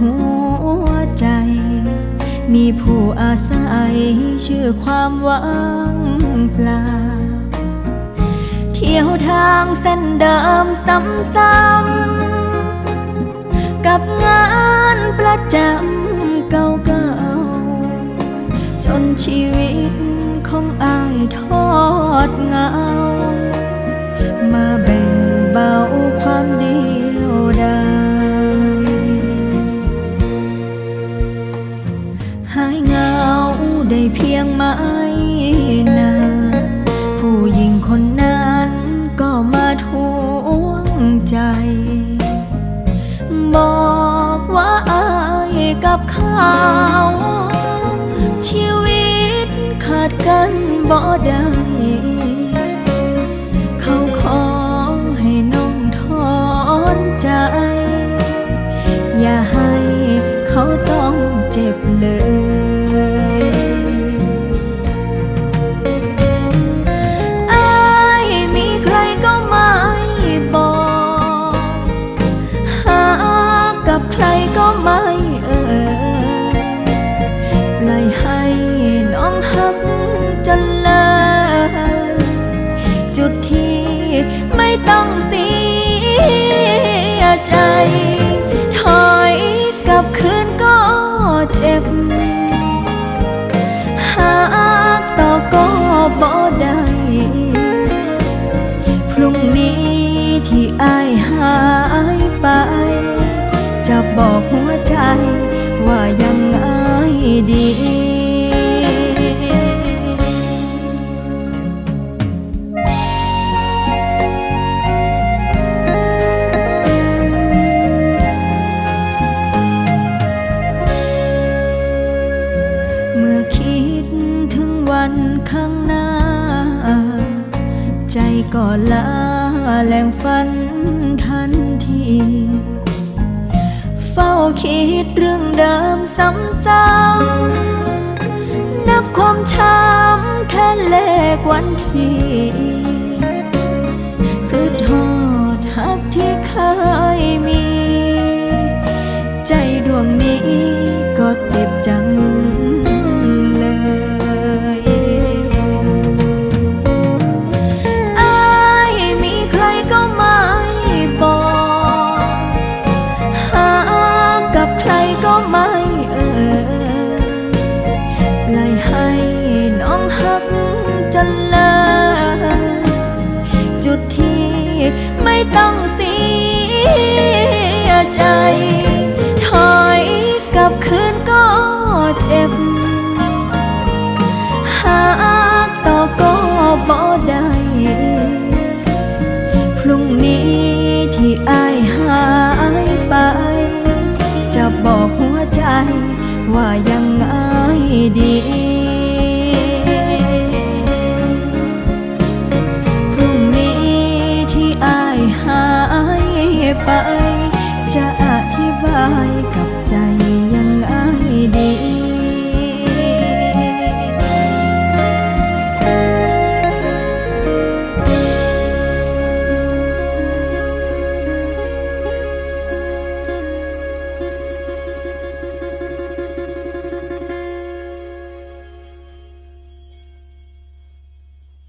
หัวใจ มีผู้อาศัยชื่อความหว่างเปล่า เที่ยวทางเส้นเดิมซ้ำๆกับงานประจำเก่าๆจนชีวิตของอายทอดเงา มาแบ่งเบา เขาชีวิตขาดกันบ่ได้เขาขอให้น้องถอนใจ อย่าให้เขาต้องเจ็บเลย ใจ ถอยกลับคืนก็เจ็บ หากต่อก็บ่ได้ พรุ่งนี้ที่อายหายไป จะบอกหัวใจว่า ก็ลาแรงฝันทันที เฝ้าคิดเรื่องเดิมซ้ำๆนับความช้ำแทนเลขวันทีคือโทษหักที่เคยมี ใจดวงนี้ก็เจ็บ จะบอกหัวใจว่ายังไงดี